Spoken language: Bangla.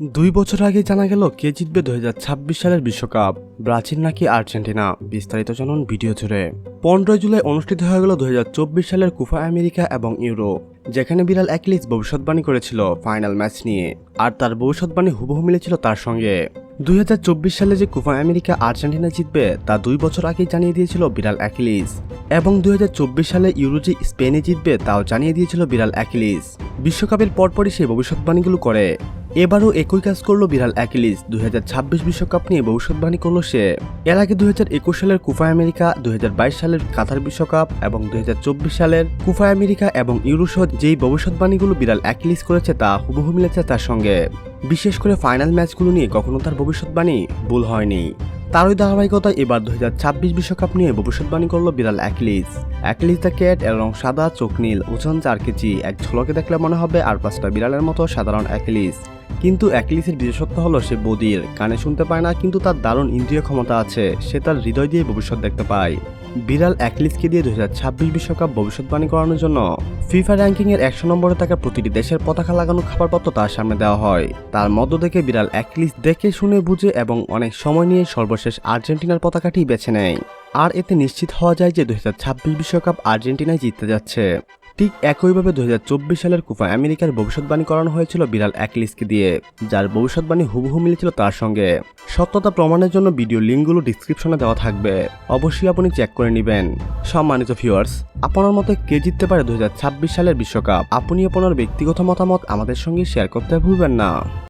দুই বছর আগে জানা গেল কে জিতবে দুই হাজার ছাব্বিশ সালের বিশ্বকাপ। ব্রাজিল নাকি আর্জেন্টিনা? বিস্তারিত জানুন ভিডিও জুড়ে। পনেরোই জুলাই অনুষ্ঠিত হয়ে গেল দুই হাজার চব্বিশ সালের কুফা আমেরিকা এবং ইউরো, যেখানে বিড়াল একলিস ভবিষ্যৎবাণী করেছিল ফাইনাল ম্যাচ নিয়ে, আর তার ভবিষ্যৎবাণী হুবহু মিলেছিল তার সঙ্গে। দুই হাজার চব্বিশ সালে যে কুফা আমেরিকা আর্জেন্টিনা জিতবে, তা দুই বছর আগেই জানিয়ে দিয়েছিল বিড়াল অ্যাকিলিস, এবং দুই হাজার চব্বিশ সালে ইউরো যে স্পেনে জিতবে, তাও জানিয়ে দিয়েছিল বিড়াল অ্যাকিলিস। বিশ্বকাপের পরপরই সে ভবিষ্যৎবাণীগুলো করে। এবারও একই কাজ করল বিড়াল অ্যাকিলিস। দুই বিশ্বকাপ নিয়ে ভবিষ্যৎবাণী করল সে। এর আগে দুই হাজার একুশ সালের কুফা আমেরিকা, দুই হাজার বাইশ সালের কাতার বিশ্বকাপ এবং দুই হাজার চব্বিশ সালের কুফা আমেরিকা এবং ইউরোসহ যেই ভবিষ্যৎবাণীগুলো বিড়াল অ্যাকিলিস করেছে তা হুবহু মিলেছে তার সঙ্গে। বিশেষ করে ফাইনাল ম্যাচগুলো নিয়ে কখনো তার ভবিষ্যৎবাণী ভুল হয়নি। তারই ধারাবাহিকতায় এবার দু হাজার ছাব্বিশ বিশ্বকাপ নিয়ে ভবিষ্যৎবাণী করল বিড়াল অ্যাকলিস। অ্যাকলিস দ্য ক্যাট রং সাদা চোখ নীল ওজন চার কেজি এক ঝলকে দেখলে মনে হবে আর পাঁচটা বিড়ালের মতো সাধারণ অ্যাকলিস। কিন্তু অ্যাকলিসের বিশেষত্ব হলো সে বদির, কানে শুনতে পায় না কিন্তু তার দারুণ ইন্দ্রিয় ক্ষমতা আছে, সে তার হৃদয় দিয়ে ভবিষ্যৎ দেখতে পায়। বিড়াল অ্যাকলিসকে দিয়ে দু হাজার ছাব্বিশ বিশ্বকাপ ভবিষ্যৎবাণী করানোর জন্য ফিফা র্যাঙ্কিং এর একশো নম্বরে থাকা প্রতিটি দেশের পতাকা লাগানো খাবারপত্র তার সামনে দেওয়া হয়। তার মধ্য থেকে বিড়াল অ্যাকলিস দেখে, শুনে, বুঝে এবং অনেক সময় নিয়ে সর্বশেষ আর্জেন্টিনার পতাকাটি বেছে নেয়। আর এতে নিশ্চিত হওয়া যায় যে দু বিশ্বকাপ আর্জেন্টিনায় জিততে যাচ্ছে। ঠিক একইভাবে দু হাজার চব্বিশ সালের কুফা আমেরিকার ভবিষ্যৎবাণী করানো হয়েছিল বিড়াল অ্যাকলিসকে দিয়ে, যার ভবিষ্যৎবাণী হুবহু মিলেছিল তার সঙ্গে। সত্যতা প্রমাণের জন্য ভিডিও লিঙ্কগুলো ডিসক্রিপশনে দেওয়া থাকবে। অবশ্যই আপনি চেক করে নেবেন। সম্মানিত ভিউয়ার্স আপনার মতে কে জিততে পারে দু হাজার ছাব্বিশ সালের বিশ্বকাপ? আপনি আপনার ব্যক্তিগত মতামত আমাদের সঙ্গে শেয়ার করতে ভুলবেন না।